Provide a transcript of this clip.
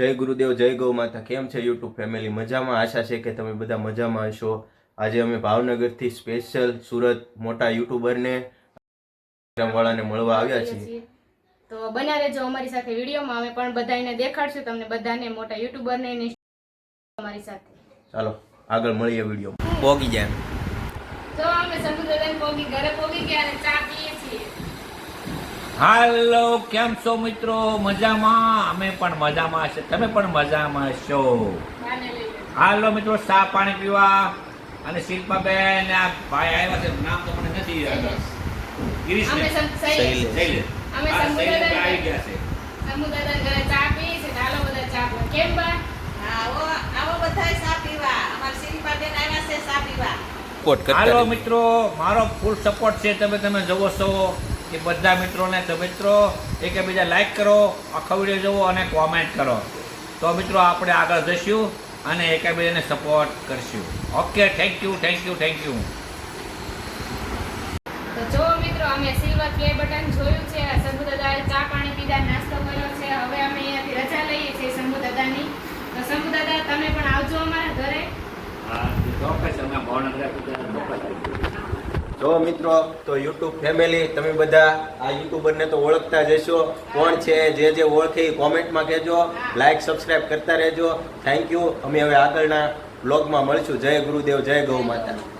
જય ગુરુદેવ જય ગૌ માતા કેમ છે યુટ્યુબ ફેમિલી? મજામાં? આશા છે કે તમે બધા મજામાં હશો. આજે અમે ભાવનગરથી સ્પેશિયલ સુરત મોટા યુટ્યુબરને વાળાને મળવા આવ્યા છીએ. તો બન્યા રહેજો અમારી સાથે વિડીયોમાં. અમે પણ બધાને દેખાડશું. તમને બધાને મોટા યુટ્યુબરને ને અમારી સાથે. ચાલો આગળ મળીએ વીડિયો પોગી જાય તો અમે સમુદ્રદાન પોગી ઘરે પોગી ગયા હાલો કેમ છો મિત્રો? મજામાં? અમે પણ મજામાં છે તમે પણ મજામાં છો. હાલો મિત્રો ચા પાણી પીવા. અને શિલ્પાબેન આ ભાઈ આવ્યા છે. નામ તો મને નથી યાદ. ગિરીશ આવી ગયા છે. ચા બધા ચા. કેમ બા? આવો આવો બધાય સા પીવા. અમારા શિલ્પાબેન આવ્યા છે સા પીવા. હાલો મિત્રો મારો ફૂલ સપોર્ટ છે. તમે તમે જવો છો. કે બધા મિત્રોને તો મિત્રો એકબીજા લાઈક કરો, આખો વીડિયો જુઓ અને કોમેન્ટ કરો. તો મિત્રો આપણે આગળ જઈશું અને એકબીજાને સપોર્ટ કરશું. Okay thank you thank you thank you તો જો મિત્રો અમે સિલ્વર પ્લે બટન જોયું છે શંભુદાદાએ ચા પાણી પીધા, નાસ્તો કર્યો છે હવે અમે અહીંયાથી રજા લઈએ છીએ શંભુદાદાની તો શંભુદાદા તમે પણ આવજો અમારા ઘરે ચોક્કસ અમે ભાવનગર ચોક્કસ જો મિત્રો, તો યુટ્યુબ ફેમિલી તમે બધા આ યુટ્યુબરને તો ઓળખતા જશો કોણ છે, જે જે ઓળખે એ કોમેન્ટમાં કહેજો. લાઈક સબસ્ક્રાઇબ કરતા રહેજો. થેન્ક યુ અમે હવે આગળના બ્લોગમાં મળશું. જય ગુરુદેવ, જય ગૌ માતા.